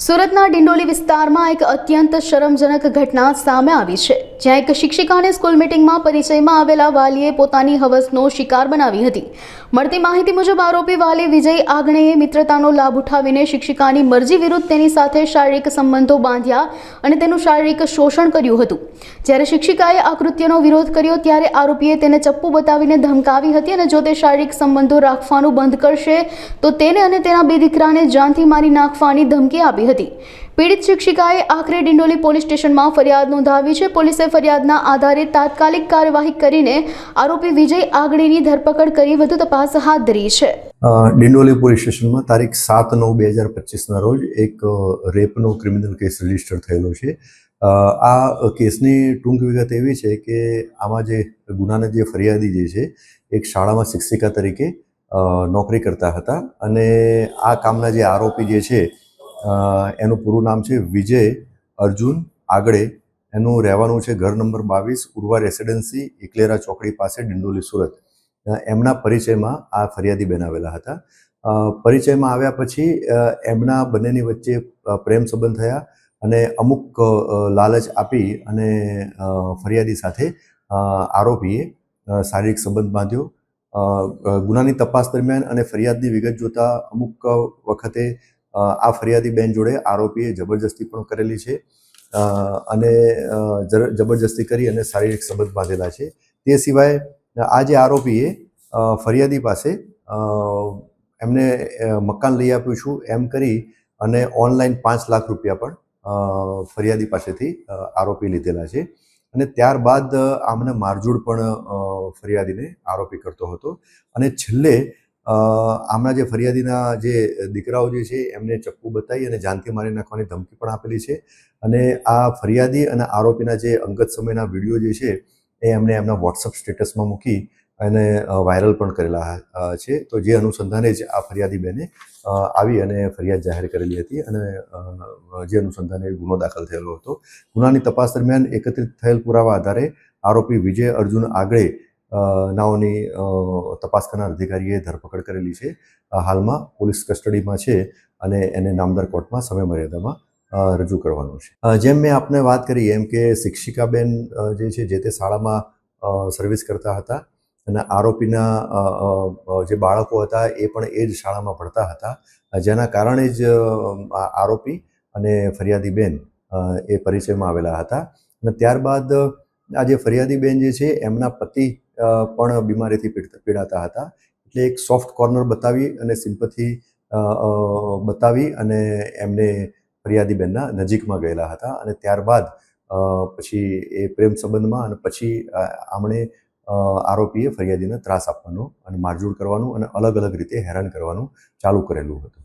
સુરતના ડિંડોલી વિસ્તારમાં એક અત્યંત શરમજનક ઘટના સામે આવી છે. જ્યાં એક શિક્ષિકાને સ્કૂલ મીટિંગમાં પરિચયમાં આવેલા વાલીએ પોતાની હવસનો શિકાર બનાવી હતી. મળતી માહિતી મુજબ આરોપી વાલી વિજય આગણેએ મિત્રતાનો લાભ ઉઠાવીને શિક્ષિકાની મરજી વિરુદ્ધ તેની સાથે શારીરિક સંબંધો બાંધ્યા અને તેનું શારીરિક શોષણ કર્યું હતું. જ્યારે શિક્ષિકાએ આ કૃત્યનો વિરોધ કર્યો ત્યારે આરોપીએ તેને ચપ્પુ બતાવીને ધમકાવી હતી અને જો તે શારીરિક સંબંધો રાખવાનું બંધ કરશે, તો તેને અને તેના બે દીકરાને જાનથી મારી નાખવાની ધમકી આપી હતી. પીડિત શિક્ષિકાએ આખરે ડિંડોલી પોલીસ સ્ટેશનમાં ફરિયાદ નોંધાવી છે. પોલીસે ફરિયાદના આધારે તાત્કાલિક કાર્યવાહી કરીને આરોપી વિજય આગળીની ધરપકડ કરી વધુ તપાસ હાથ ધરી છે. ડિંડોલી પોલીસ સ્ટેશનમાં તારીખ સાત નવ બે હજાર પચીસના રોજ એક રેપનો ક્રિમિનલ કેસ રજિસ્ટર થયેલો છે. આ કેસની ટૂંક વિગત એવી છે કે આમાં જે ગુનાના જે ફરિયાદી જે છે, એક શાળામાં શિક્ષિકા તરીકે નોકરી કરતા હતા અને આ કામના જે આરોપી જે છે એનું પૂરું નામ છે વિજય અર્જુન આગળે. એનું રહેવાનું છે ઘર નંબર બાવીસ ઉર્વા રેસિડેન્સી એકલેરા ચોકડી પાસે ડિંડોલી, સુરત. એમના પરિચયમાં આ ફરિયાદી બેન આવેલા હતા પરિચયમાં આવ્યા પછી એમના બંનેની વચ્ચે પ્રેમ સંબંધ થયા અને અમુક લાલચ આપી અને ફરિયાદી સાથે આરોપીએ શારીરિક સંબંધ બાંધ્યો. ગુનાની તપાસ દરમિયાન અને ફરિયાદની વિગત જોતા અમુક વખતે આ ફરિયાદી બેન જોડે આરોપીએ જબરજસ્તી પણ કરેલી છે. અને જબરજસ્તી કરી અને શારીરિક સંબંધ બાંધેલા છે. તે સિવાય આ જે આરોપીએ ફરિયાદી પાસે એમને મકાન લઈ આપ્યું છું એમ કરી અને ઓનલાઈન પાંચ લાખ રૂપિયા પણ ફરિયાદી પાસેથી આરોપી લીધેલા છે. અને ત્યારબાદ આમને મારઝૂડ પણ ફરિયાદીને આરોપી કરતો હતો. અને છેલ્લે આમના જે ફરિયાદીના જે દીકરાઓ જે છે, એમને ચપ્પુ બતાવી અને જાનથી મારી નાખવાની ધમકી પણ આપેલી છે. અને આ ફરિયાદી અને આરોપીના જે અંગત સમયના વીડિયો જે છે, એ એમને એમના વોટ્સઅપ સ્ટેટસમાં મૂકી અને વાયરલ પણ કરેલા છે. તો જે અનુસંધાને જ આ ફરિયાદી બેને આવી અને ફરિયાદ જાહેર કરેલી હતી અને જે અનુસંધાને ગુનો દાખલ થયેલો હતો. ગુનાની તપાસ દરમિયાન એકત્રિત થયેલ પુરાવા આધારે આરોપી વિજય અર્જુન આગળે નાઓની તપાસ કરનાર અધિકારીએ ધરપકડ કરેલી છે. હાલમાં પોલીસ કસ્ટડીમાં છે અને એને નામદાર કોર્ટમાં સમય મર્યાદામાં રજૂ કરવાનું છે. જેમ મેં આપને વાત કરી, એમ કે શિક્ષિકાબેન જે છે, જે તે શાળામાં સર્વિસ કરતા હતા અને આરોપીના જે બાળકો હતા એ પણ એ જ શાળામાં ભણતા હતા. જેના કારણે જ આરોપી અને ફરિયાદી બેન એ પરિચયમાં આવેલા હતા. અને ત્યારબાદ, આ જે ફરિયાદી બેન જે છે, એમના પતિ પણ બીમારીથી પીડ- પીડાતા હતા. એટલે એક સોફ્ટ કોર્નર બતાવી અને સિમ્પથી બતાવી અને એમને ફરિયાદીબેનના નજીકમાં ગયેલા હતા અને ત્યારબાદ પછી એ પ્રેમ સંબંધમાં અને પછી આમણે આરોપીએ ફરિયાદીને ત્રાસ આપવાનો અને મારઝૂડ કરવાનું અને અલગ અલગ રીતે હેરાન કરવાનું ચાલુ કરેલું હતું.